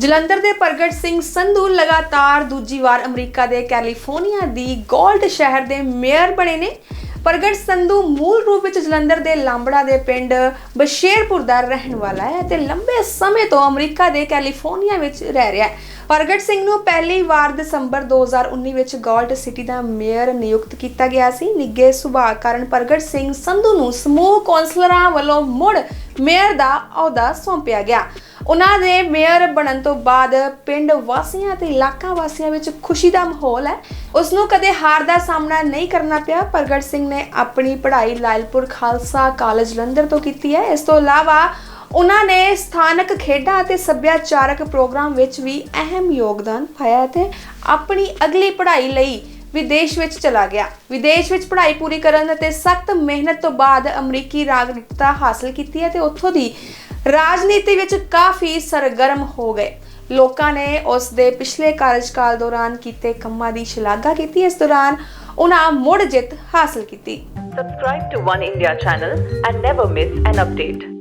ਜਲੰਧਰ ਦੇ ਪ੍ਰਗਟ ਸਿੰਘ ਸੰਧੂ ਲਗਾਤਾਰ ਦੂਜੀ ਵਾਰ ਅਮਰੀਕਾ ਦੇ ਕੈਲੀਫੋਰਨੀਆ ਦੀ ਗੋਲਡ ਸ਼ਹਿਰ ਦੇ ਮੇਅਰ ਬਣੇ ਨੇ। ਪ੍ਰਗਟ ਸੰਧੂ ਮੂਲ ਰੂਪ ਵਿੱਚ ਜਲੰਧਰ ਦੇ ਲਾਂਬੜਾ ਦੇ ਪਿੰਡ ਬਸ਼ੇਰਪੁਰ ਦਾ ਰਹਿਣ ਵਾਲਾ ਹੈ ਤੇ ਲੰਬੇ ਸਮੇਂ ਤੋਂ ਅਮਰੀਕਾ ਦੇ ਕੈਲੀਫੋਰਨੀਆ ਵਿੱਚ ਰਹਿ ਰਿਹਾ ਹੈ। ਪ੍ਰਗਟ ਸਿੰਘ ਨੂੰ ਪਹਿਲੀ ਵਾਰ ਦਸੰਬਰ 2019 ਵਿੱਚ ਗੋਲਡ ਸਿਟੀ ਦਾ ਮੇਅਰ ਨਿਯੁਕਤ ਕੀਤਾ ਗਿਆ ਸੀ। ਨਿੱਗੇ ਸੁਭਾਅ ਕਾਰਨ ਪ੍ਰਗਟ ਸਿੰਘ ਸੰਧੂ ਨੂੰ ਸਮੂਹ ਕੌਂਸਲਰਾਂ ਵੱਲੋਂ ਮੁੜ ਮੇਅਰ ਦਾ ਅਹੁਦਾ ਸੌਂਪਿਆ ਗਿਆ। ਉਹਨਾਂ ਦੇ ਮੇਅਰ ਬਣਨ ਤੋਂ ਬਾਅਦ ਪਿੰਡ ਵਾਸੀਆਂ ਤੇ ਇਲਾਕਾ ਵਾਸੀਆਂ ਵਿੱਚ ਖੁਸ਼ੀ ਦਾ ਮਾਹੌਲ ਹੈ। ਉਸ ਨੂੰ ਕਦੇ ਹਾਰ ਦਾ ਸਾਹਮਣਾ ਨਹੀਂ ਕਰਨਾ ਪਿਆ। ਪ੍ਰਗਟ ਸਿੰਘ ਨੇ ਆਪਣੀ ਪੜ੍ਹਾਈ ਲਾਇਲਪੁਰ ਖਾਲਸਾ ਕਾਲਜ ਜਲੰਧਰ ਤੋਂ ਕੀਤੀ ਹੈ। ਇਸ ਤੋਂ ਇਲਾਵਾ ਉਹਨਾਂ ਨੇ ਸਥਾਨਕ ਖੇਡਾਂ ਅਤੇ ਸੱਭਿਆਚਾਰਕ ਪ੍ਰੋਗਰਾਮ ਵਿੱਚ ਵੀ ਅਹਿਮ ਯੋਗਦਾਨ ਪਾਇਆ ਤੇ ਆਪਣੀ ਅਗਲੀ ਪੜ੍ਹਾਈ ਲਈ ਵਿਦੇਸ਼ ਵਿੱਚ ਚਲਾ ਗਿਆ। ਵਿਦੇਸ਼ ਵਿੱਚ ਪੜ੍ਹਾਈ ਪੂਰੀ ਕਰਨ ਅਤੇ ਸਖਤ ਮਿਹਨਤ ਤੋਂ ਬਾਅਦ ਅਮਰੀਕੀ ਨਾਗਰਿਕਤਾ ਹਾਸਲ ਕੀਤੀ ਹੈ ਉੱਥੋਂ ਦੀ ਰਾਜਨੀਤੀ ਵਿੱਚ ਕਾਫੀ ਸਰਗਰਮ ਹੋ ਗਏ। ਲੋਕਾਂ ਨੇ ਉਸ ਦੇ ਪਿਛਲੇ ਕਾਰਜਕਾਲ ਦੌਰਾਨ ਕੀਤੇ ਕੰਮਾਂ ਦੀ ਸ਼ਲਾਘਾ ਕੀਤੀ। ਇਸ ਦੌਰਾਨ ਉਹਨਾਂ ਮੁੜ ਜਿੱਤ ਹਾਸਲ ਕੀਤੀ। Subscribe to One India channel and never miss an update.